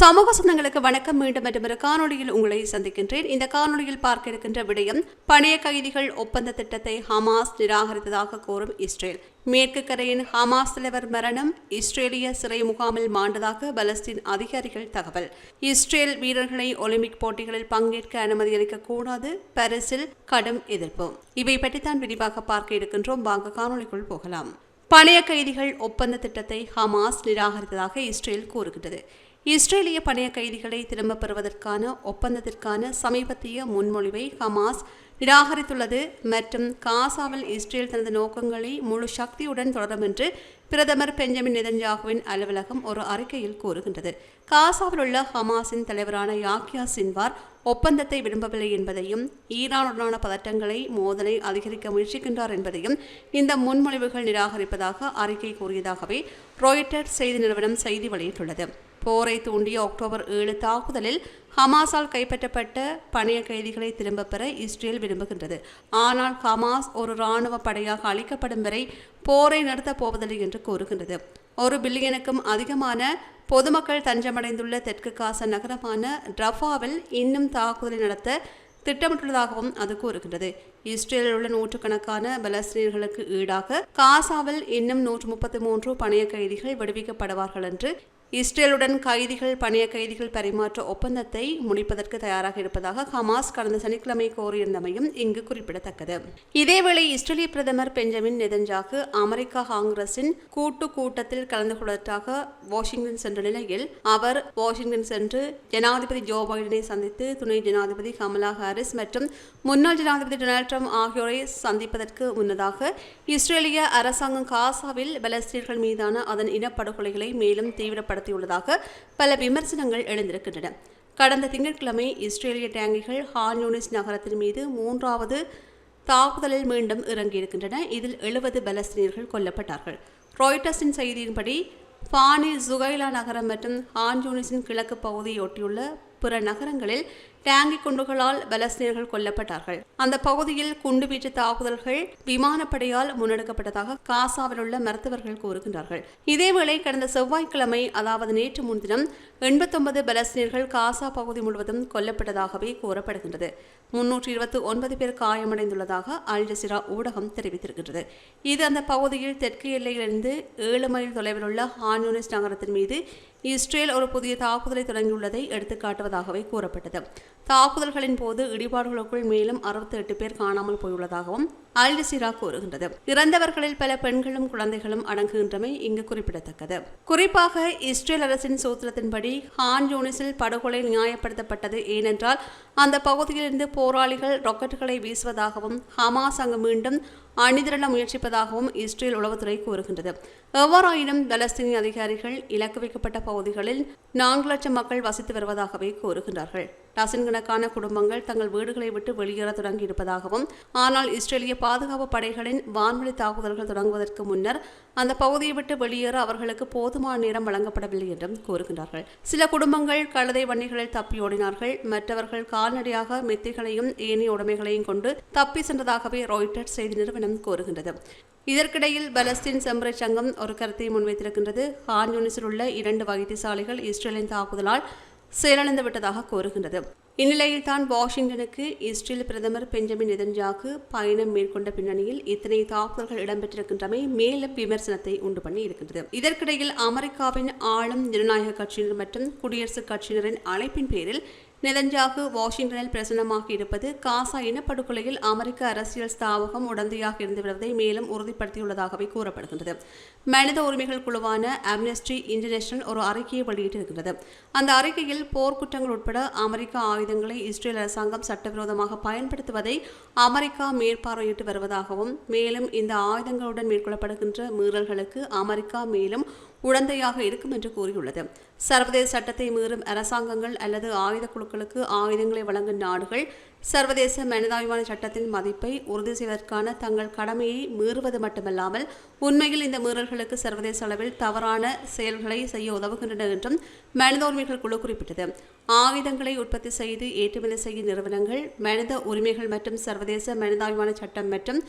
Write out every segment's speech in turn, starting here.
சமூக சொந்தங்களுக்கு வணக்கம். மீண்டும் மற்றொரு காணொளியில் உங்களை சந்திக்கின்றேன். இந்த காணொளியில் பார்க்க இருக்கின்ற விடயம் பணைய கைதிகள் ஒப்பந்த திட்டத்தை ஹமாஸ் நிராகரித்ததாக கோரும் இஸ்ரேல். மேற்கு கரையின் ஹமாஸ் தலைவர் மரணம் இஸ்ரேலிய சிறை முகாமில் மாண்டதாக பலஸ்தீன் அதிகாரிகள் தகவல். இஸ்ரேல் வீரர்களை ஒலிம்பிக் போட்டிகளில் பங்கேற்க அனுமதி அளிக்கக்கூடாது. பாரிஸில் கடும் எதிர்ப்பு. இவை பற்றித்தான் விரிவாக பார்க்க இருக்கின்றோம். வாங்க காணொளிக்குள் போகலாம். பழைய கைதிகள் ஒப்பந்த திட்டத்தை ஹமாஸ் நிராகரித்ததாக இஸ்ரேல் கூறுகின்றது. இஸ்ரேலிய பணைய கைதிகளை திரும்பப் பெறுவதற்கான ஒப்பந்தத்திற்கான சமீபத்திய முன்மொழிவை ஹமாஸ் நிராகரித்துள்ளது மற்றும் காசாவில் இஸ்ரேல் தனது நோக்கங்களை முழு சக்தியுடன் தொடரும் என்று பிரதமர் பெஞ்சமின் நெதன்யாகுவின் அலுவலகம் ஒரு அறிக்கையில் கூறுகின்றது. காசாவில் உள்ள ஹமாஸின் தலைவரான யாக்கியா சின்வார் ஒப்பந்தத்தை விரும்பவில்லை என்பதையும் ஈரானுடனான பதட்டங்களை மோதலை அதிகரிக்க முயற்சிக்கின்றார் என்பதையும் இந்த முன்மொழிவுகள் நிராகரிப்பதாக அறிக்கை கூறியதாகவே ரோய்டர் செய்தி நிறுவனம் செய்தி வெளியிட்டுள்ளது. போரை தூண்டிய அக்டோபர் ஏழு தாக்குதலில் ஹமாஸால் கைப்பற்றப்பட்ட பணைய கைதிகளை திரும்பப் பெற இஸ்ரேல் விரும்புகின்றது. ஆனால் ஹமாஸ் ஒரு இராணுவ படையாக அளிக்கப்படும் வரை போரை நடத்தப் போவதில்லை என்று கூறுகின்றது. ஒரு பில்லியனுக்கும் அதிகமான பொதுமக்கள் தஞ்சமடைந்துள்ள தெற்கு காச நகரமான ரஃபாவில் இன்னும் தாக்குதலை நடத்த திட்டமிட்டுள்ளதாகவும் அது கூறுகின்றது. இஸ்ரேலில் உள்ள நூற்றுக்கணக்கான பலஸ்தீனர்களுக்கு ஈடாக காசாவில் இன்னும் நூற்று முப்பத்தி மூன்று பணைய கைதிகள் விடுவிக்கப்படுவார்கள் என்று இஸ்ரேலுடன் கைதிகள் பணைய கைதிகள் பரிமாற்ற ஒப்பந்தத்தை முடிப்பதற்கு தயாராக இருப்பதாக ஹமாஸ் கடந்த சனிக்கிழமை கோரியிருந்தமையும் இங்கு குறிப்பிடத்தக்கது. இதேவேளை இஸ்ரேலிய பிரதமர் பெஞ்சமின் நெதன்ஜாகு அமெரிக்கா காங்கிரசின் கூட்டு கூட்டத்தில் கலந்து கொள்வதற்காக வாஷிங்டன் சென்ற நிலையில் அவர் வாஷிங்டன் சென்று ஜனாதிபதி ஜோ பைடனை சந்தித்து துணை ஜனாதிபதி கமலா ஹாரிஸ் மற்றும் முன்னாள் ஜனாதிபதி டொனால்ட் ட்ரம்ப் ஆகியோரை சந்திப்பதற்கு முன்னதாக இஸ்ரேலிய அரசாங்கம் காசாவில் பலஸ்தீன்கள் மீதான அதன் இனப்படுகொலைகளை மேலும் தீவிரப்படுத்த ஏற்படுத்தியுள்ளதாக பல விமர்சனங்கள் எழுந்திருக்கின்றன. கடந்த திங்கட்கிழமை இஸ்ரேலிய டேங்கிகள் ஹான் யூனிஸ் நகரத்தின் மீது மூன்றாவது தாக்குதலில் மீண்டும் இறங்கியிருக்கின்றன. இதில் எழுபது பலஸ்தீனியர்கள் கொல்லப்பட்டார்கள். ராய்டர்ஸின் செய்தியின்படி ஃபானி ஜுகைலா நகரம் மற்றும் ஹான் கிழக்கு பகுதியை ஒட்டியுள்ள பிற நகரங்களில் டேங்கி குண்டுகளால் பலஸ்தீனர்கள் கொல்லப்பட்டார்கள். அந்த பகுதியில் குண்டுவீச்சு தாக்குதல்கள் விமானப்படையால் முன்னெடுக்கப்பட்டதாக காசாவில் உள்ள மருத்துவர்கள் கூறுகின்றார்கள். இதேவேளை கடந்த செவ்வாய்க்கிழமை அதாவது நேற்று முன்தினம் எண்பத்தொன்பது பலஸ்தீனர்கள் காசா பகுதி முழுவதும் கொல்லப்பட்டதாகவே கூறப்படுகின்றது. முன்னூற்றி இருபத்தி ஒன்பது பேர் காயமடைந்துள்ளதாக அல் ஜசிரா ஊடகம் தெரிவித்திருக்கின்றது. இது அந்த பகுதியில் தெற்கு எல்லையிலிருந்து ஏழு மைல் தொலைவில் உள்ள ஹான்யூனிஸ் நகரத்தின் மீது இஸ்ரேல் ஒரு புதிய தாக்குதலை தொடங்கியுள்ளதை எடுத்துக்காட்டுவதாகவே கூறப்பட்டது. தாக்குதல்களின் போது இடிபாடுகளுக்குள் மேலும் அறுபத்தி எட்டு பேர் காணாமல் போயுள்ளதாகவும் அல் ஜசீரா கூறுகின்றது. இறந்தவர்களில் பல பெண்களும் குழந்தைகளும் அடங்குகின்றமை இங்கு குறிப்பிடத்தக்கது. குறிப்பாக இஸ்ரேல் அரசின் சூத்திரத்தின்படி ஹான் யூனிஸில் படுகொலை நியாயப்படுத்தப்பட்டது ஏனென்றால் அந்த பகுதியிலிருந்து போராளிகள் ராக்கெட்டுகளை வீசுவதாகவும் ஹமாஸ் அங்கு மீண்டும் அணிதிரள முயற்சிப்பதாகவும் இஸ்ரேல் உளவுத்துறை கூறுகின்றது. எவ்வாறாயினும் பலஸ்தீனிய அதிகாரிகள் இலக்கு வைக்கப்பட்ட பகுதிகளில் நான்கு லட்சம் மக்கள் வசித்து வருவதாகவே கூறுகின்றார்கள். டசன் கணக்கான குடும்பங்கள் தங்கள் வீடுகளை விட்டு வெளியேற தொடங்கி இருப்பதாகவும் ஆனால் இஸ்ரேலிய பாதுகாப்பு படைகளின் வான்வழி தாக்குதல்கள் தொடங்குவதற்கு முன்னர் அந்த பகுதியை விட்டு வெளியேற அவர்களுக்கு போதுமான நேரம் வழங்கப்படவில்லை என்றும் கூறுகின்றார்கள். சில குடும்பங்கள் கழுதை வண்டிகளில் தப்பியோடினார்கள் மற்றவர்கள் கால்நடையாக மெத்திகளையும் ஏனைய உடைமைகளையும் கொண்டு தப்பி சென்றதாகவே ராய்டர் செய்தி நிறுவனம் கூறுகின்றது. இதற்கிடையில் பலஸ்தீன் செம்பரை சங்கம் ஒரு கருத்தை முன்வைத்திருக்கின்றது. ஹான் யூனிஸில் உள்ள இரண்டு வைத்தியசாலைகள் இஸ்ரேலின் தாக்குதலால் செயலிழந்து விட்டதாக கூறுகின்றது. இந்நிலையில் தான் வாஷிங்டனுக்கு இஸ்ரேல் பிரதமர் பெஞ்சமின் நெதன்ஜாக்கு பயணம் மேற்கொண்ட பின்னணியில் இத்தனை தாக்குதல்கள் இடம்பெற்றிருக்கின்றமை மேலும் விமர்சனத்தை உண்டு பண்ணி இருக்கின்றது. இதற்கிடையில் அமெரிக்காவின் ஆளும் ஜனநாயக கட்சியினர் மற்றும் குடியரசுக் கட்சியினரின் அழைப்பின் பேரில் நெதஞ்சாகு வாஷிங்டனில் பிரசனமாக இருப்பது காசா இனப்படுகொலையில் அமெரிக்க அரசியல் ஸ்தாபகம் உடந்தையாக இருந்து வருவதை மேலும் உறுதிப்படுத்தியுள்ளதாகவே கூறப்படுகின்றது. மனித உரிமைகள் குழுவான அம்னஸ்டி இன்டர்நேஷனல் ஒரு அறிக்கையை வெளியிட்டிருக்கிறது அந்த அறிக்கையில் போர்க்குற்றங்கள் உட்பட அமெரிக்க ஆயுதங்களை இஸ்ரேல் அரசாங்கம் சட்டவிரோதமாக பயன்படுத்துவதை அமெரிக்கா மேற்பார்வையிட்டு வருவதாகவும் மேலும் இந்த ஆயுதங்களுடன் மேற்கொள்ளப்படுகின்ற மீறல்களுக்கு அமெரிக்கா மேலும் உடந்தையாக இருக்கும் என்று கூறியுள்ளது. சர்வதேச சட்டத்தை மீறும் அரசாங்கங்கள் அல்லது ஆயுத குழுக்களுக்கு ஆயுதங்களை வழங்கும் நாடுகள் சர்வதேச மனிதாபிமான சட்டத்தின் மதிப்பை உறுதி செய்வதற்கான தங்கள் கடமையை மீறுவது மட்டுமல்லாமல் உண்மையில் இந்த மீறல்களுக்கு சர்வதேச அளவில் தவறான செயல்களை செய்ய உதவுகின்றன என்றும் மனித உரிமைகள் குழு குறிப்பிட்டது. ஆயுதங்களை உற்பத்தி செய்து ஏற்றுமதி செய்யும் நிறுவனங்கள் மனித உரிமைகள் மற்றும் சர்வதேச மனிதாபிமான சட்டம் மற்றும்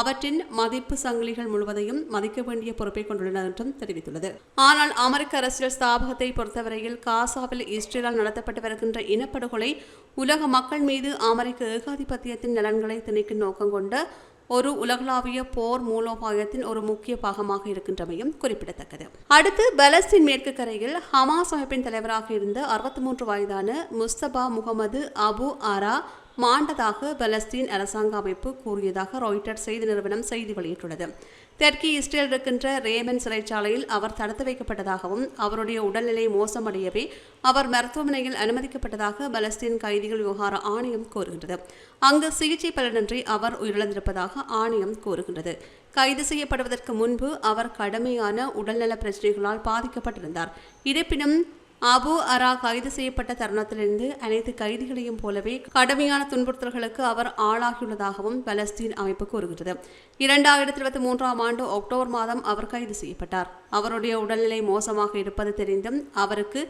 அவற்றின் மதிப்பு சங்கிலிகள் முழுவதையும் மதிக்க வேண்டிய பொறுப்பை கொண்டுள்ளன என்றும் தெரிவித்துள்ளது. ஆனால் அமெரிக்க அரசியல் ஸ்தாபகத்தை பொறுத்தவரையில் காசாவில் இஸ்ரேலால் நடத்தப்பட்டு வருகின்ற இனப்படுகொலை உலக மக்கள் மீது அமெரிக்க ஏகாதிபத்தியத்தின் நலன்களை திணிக்கும் நோக்கம் கொண்ட ஒரு உலகளாவிய போர் மூலோபாயத்தின் ஒரு முக்கிய பாகமாக இருக்கின்றமையும் குறிப்பிடத்தக்கது. அடுத்து பலஸ்தீன் மேற்கு கரையில் ஹமாஸ் அமைப்பின் தலைவராக இருந்த அறுபத்தி மூன்று வயதான முஸ்தபா முகமது அபு ஆரா மாண்டதாக பலஸ்தீன் அரசாங்க அமைப்பு கூறியதாக ராய்டர் செய்தி நிறுவனம் செய்தி வெளியிட்டுள்ளது. தெற்கே இஸ்ரேல் இருக்கின்ற ரேமன் சிறைச்சாலையில் அவர் தடுத்து வைக்கப்பட்டதாகவும் அவருடைய உடல்நிலை மோசமடையவே அவர் மருத்துவமனையில் அனுமதிக்கப்பட்டதாக பலஸ்தீன் கைதிகள் விவகார ஆணையம் கூறுகின்றது. அங்கு சிகிச்சை பலனின்றி அவர் உயிரிழந்திருப்பதாக ஆணையம் கூறுகின்றது. கைது செய்யப்படுவதற்கு முன்பு அவர் கடுமையான உடல்நல பிரச்சனைகளால் பாதிக்கப்பட்டிருந்தார். இருப்பினும் அபு அரா கைது செய்யப்பட்ட தருணத்திலிருந்து அனைத்து கைதிகளையும் போலவே கடுமையான துன்புறுத்தல்களுக்கு அவர் ஆளாகியுள்ளதாகவும் பலஸ்தீன் அமைப்பு கூறுகிறது இரண்டாயிரத்தி இருபத்தி மூன்றாம் ஆண்டு அக்டோபர் மாதம் அவர் கைது செய்யப்பட்டார். அவருடைய உடல்நிலை மோசமாக இருப்பது தெரிந்தும் அவருக்கு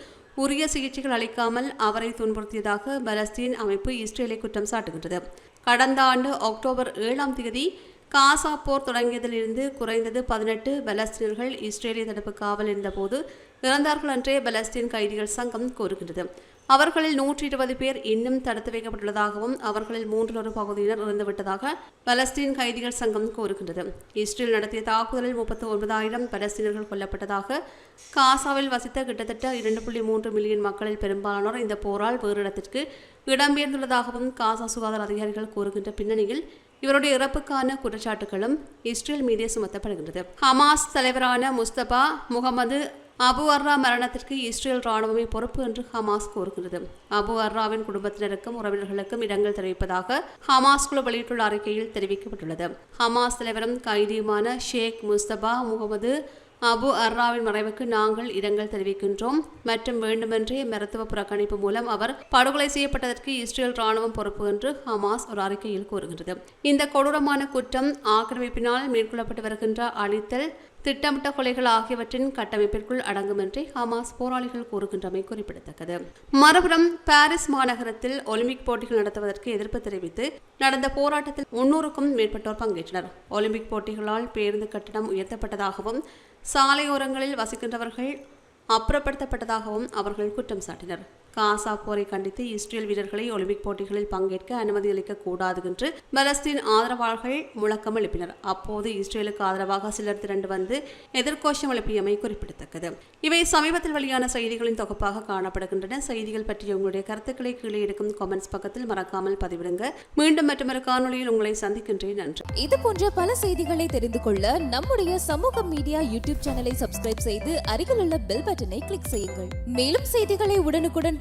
உரிய சிகிச்சைகள் அளிக்காமல் அவரை துன்புறுத்தியதாக பலஸ்தீன் அமைப்பு இஸ்ரேலை குற்றம் சாட்டுகின்றது. கடந்த ஆண்டு அக்டோபர் ஏழாம் தேதி காசா போர் தொடங்கியதிலிருந்து குறைந்தது பதினெட்டு பலஸ்தீனர்கள் இஸ்ரேலிய தடுப்பு காவல் இருந்தபோது இறந்தார்கள் என்றே பலஸ்தீன் கைதிகள் சங்கம் கூறுகின்றது. அவர்களில் நூற்றி இருபது பேர் இன்னும் தடுத்து வைக்கப்பட்டுள்ளதாகவும் அவர்களில் மூன்றில் ஒரு பகுதியினர் இறந்துவிட்டதாக பலஸ்தீன் கைதிகள் சங்கம் கூறுகின்றது. இஸ்ரேல் நடத்திய தாக்குதலில் முப்பத்தி ஒன்பதாயிரம் பலஸ்தீனர்கள் கொல்லப்பட்டதாக காசாவில் வசித்த கிட்டத்தட்ட இரண்டு புள்ளி மூன்று மில்லியன் மக்களில் பெரும்பாலானோர் இந்த போரால் வேறு இடத்திற்கு இடம்பெயர்ந்துள்ளதாகவும் காசா சுகாதார அதிகாரிகள் கூறுகின்ற பின்னணியில் இவருடைய இறப்புக்கான குற்றச்சாட்டுகளும் இஸ்ரேல் மீதே சுமத்தப்படுகின்றது. ஹமாஸ் தலைவரான முஸ்தபா முகமது அபு அர்ரா மரணத்திற்கு இஸ்ரேல் ராணுவமே பொறுப்பு என்று ஹமாஸ் கூறுகிறது. அபு அர்ராவின் குடும்பத்தினருக்கும் உறவினர்களுக்கும் இரங்கல் தெரிவிப்பதாக ஹமாஸ் குழு வெளியிட்டுள்ள அறிக்கையில் தெரிவிக்கப்பட்டுள்ளது. ஹமாஸ் தலைவரும் கைதியுமான ஷேக் முஸ்தபா முகமது அபு அர்ராவின் மறைவுக்கு நாங்கள் இரங்கல் தெரிவிக்கின்றோம். மற்றும் வேண்டுமென்றே மருத்துவ புறக்கணிப்பு மூலம் அவர் படுகொலை செய்யப்பட்டதற்கு இஸ்ரேல் ராணுவம் பொறுப்பு என்று ஹமாஸ் ஒரு அறிக்கையில் கூறுகிறது இந்த கொடூரமான குற்றம் ஆக்கிரமிப்பினால் மேற்கொள்ளப்பட்டு வருகின்ற அழித்தல் திட்டமிட்ட கொலைகள் ஆகியவற்றின் கட்டமைப்பிற்குள் அடங்கும் என்றே ஹமாஸ் போராளிகள் கூறுகின்றமை குறிப்பிடத்தக்கது. மறுபுறம் பாரிஸ் மாநகரத்தில் ஒலிம்பிக் போட்டிகள் நடத்துவதற்கு எதிர்ப்பு தெரிவித்து நடந்த போராட்டத்தில் முன்னூறுக்கும் மேற்பட்டோர் பங்கேற்றனர். ஒலிம்பிக் போட்டிகளால் பேருந்து கட்டணம் உயர்த்தப்பட்டதாகவும் சாலையோரங்களில் வசிக்கின்றவர்கள் அப்புறப்படுத்தப்பட்டதாகவும் அவர்கள் குற்றம் சாட்டினர். காசா போரை கண்டித்து இஸ்ரேல் வீரர்களை ஒலிம்பிக் போட்டிகளில் பங்கேற்க அனுமதி அளிக்க கூடாது என்று பலஸ்தீன் ஆதரவாளர்கள் முழக்கம் எழுப்பினர். அப்போது இஸ்ரேலுக்கு ஆதரவாக சிலர் திரண்டு வந்து எதிர்கோஷம் எழுப்பியமை குறிப்பிடத்தக்கது. இவை சமீபத்தில் வெளியான செய்திகளின் தொகுப்பாக காணப்படுகின்றன. செய்திகள் பற்றிய உங்களுடைய கருத்துக்களை கீழே இருக்கும் கமெண்ட்ஸ் பக்கத்தில் மறக்காமல் பதிவிடுங்க. மீண்டும் மற்றொரு காணொலியில் உங்களை சந்திக்கின்றேன். நன்றி. இது போன்ற பல செய்திகளை தெரிந்து கொள்ள நம்முடைய சமூக மீடியா யூடியூப் சேனலை சப்ஸ்கிரைப் செய்து அருகிலுள்ள பெல் பட்டனை கிளிக் செய்யுங்கள். மேலும் செய்திகளை உடனுக்குடன்